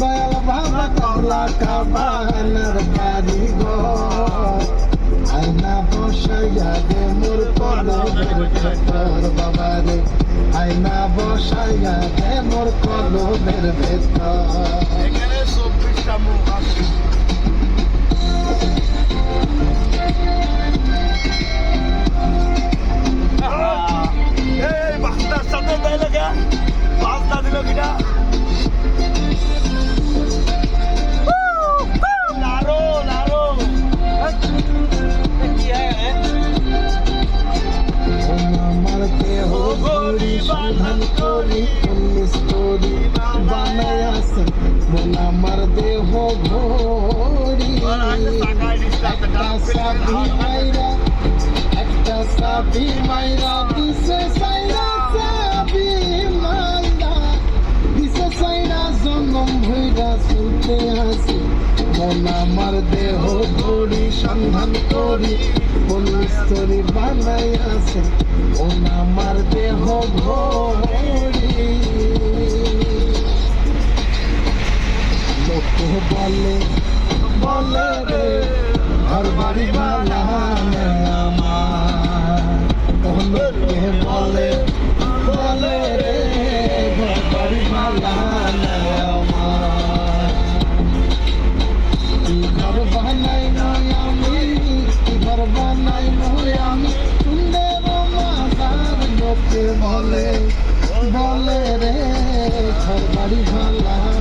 দয়াল বাবা কলা কাবানার কারিগর আয়না বসাইয়া দে মোর ভেতর বাবা রে আয়না বসাইয়া দে মোর কলমের ভেতর এখানে চব্বিশটা মুখ আছে সাধন করি পুলিশ করি বানাই আসেন মন দেহ ঘড়ি একটা সাবি মাইরা একটা সাবি মাইরা দিছে সাইরা সাবি মাইরা দিছে সাইরা জনম ভইরা সুতে আসি মন আমার দেহ ঘড়ি সন্ধান করি পুলিশ করি বানাই আসে লোক লোকে বলে বলে পাথর বাড়ি ঘর লাগা